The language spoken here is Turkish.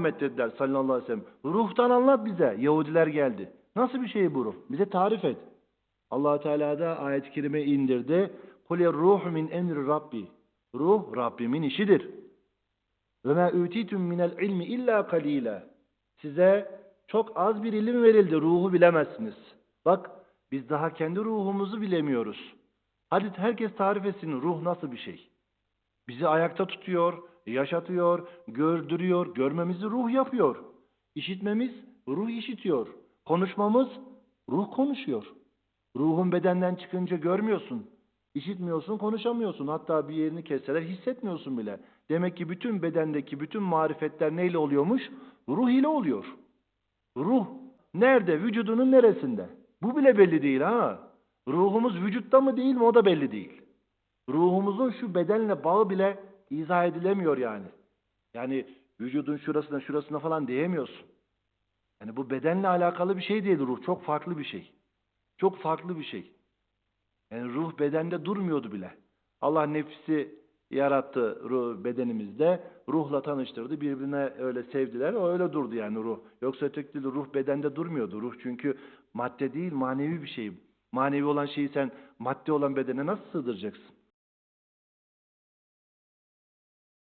Muhammed dediler sallallahu aleyhi ve sellem. Ruhtan anlat bize. Yahudiler geldi. Nasıl bir şey bu ruh? Bize tarif et. allah Teala da ayet-i kerime indirdi. Kule ruhu min emri Rabbi. Ruh Rabbimin işidir. Ve ma utitum minel ilmi illa kalila. Size çok az bir ilim verildi. Ruhu bilemezsiniz. Bak biz daha kendi ruhumuzu bilemiyoruz. Hadi herkes tarif etsin ruh nasıl bir şey. Bizi ayakta tutuyor, yaşatıyor, gördürüyor, görmemizi ruh yapıyor. İşitmemiz ruh işitiyor. Konuşmamız ruh konuşuyor. Ruhun bedenden çıkınca görmüyorsun. İşitmiyorsun, konuşamıyorsun. Hatta bir yerini kesseler hissetmiyorsun bile. Demek ki bütün bedendeki bütün marifetler neyle oluyormuş? Ruh ile oluyor. Ruh nerede? Vücudunun neresinde? Bu bile belli değil ha. Ruhumuz vücutta mı değil mi o da belli değil. Ruhumuzun şu bedenle bağı bile izah edilemiyor yani. Yani vücudun şurasına şurasına falan diyemiyorsun. Yani bu bedenle alakalı bir şey değil ruh. Çok farklı bir şey. Çok farklı bir şey. Yani ruh bedende durmuyordu bile. Allah nefsi yarattı ruh bedenimizde. Ruhla tanıştırdı. Birbirine öyle sevdiler. O öyle durdu yani ruh. Yoksa öteki türlü ruh bedende durmuyordu. Ruh çünkü madde değil manevi bir şey. Manevi olan şeyi sen madde olan bedene nasıl sığdıracaksın?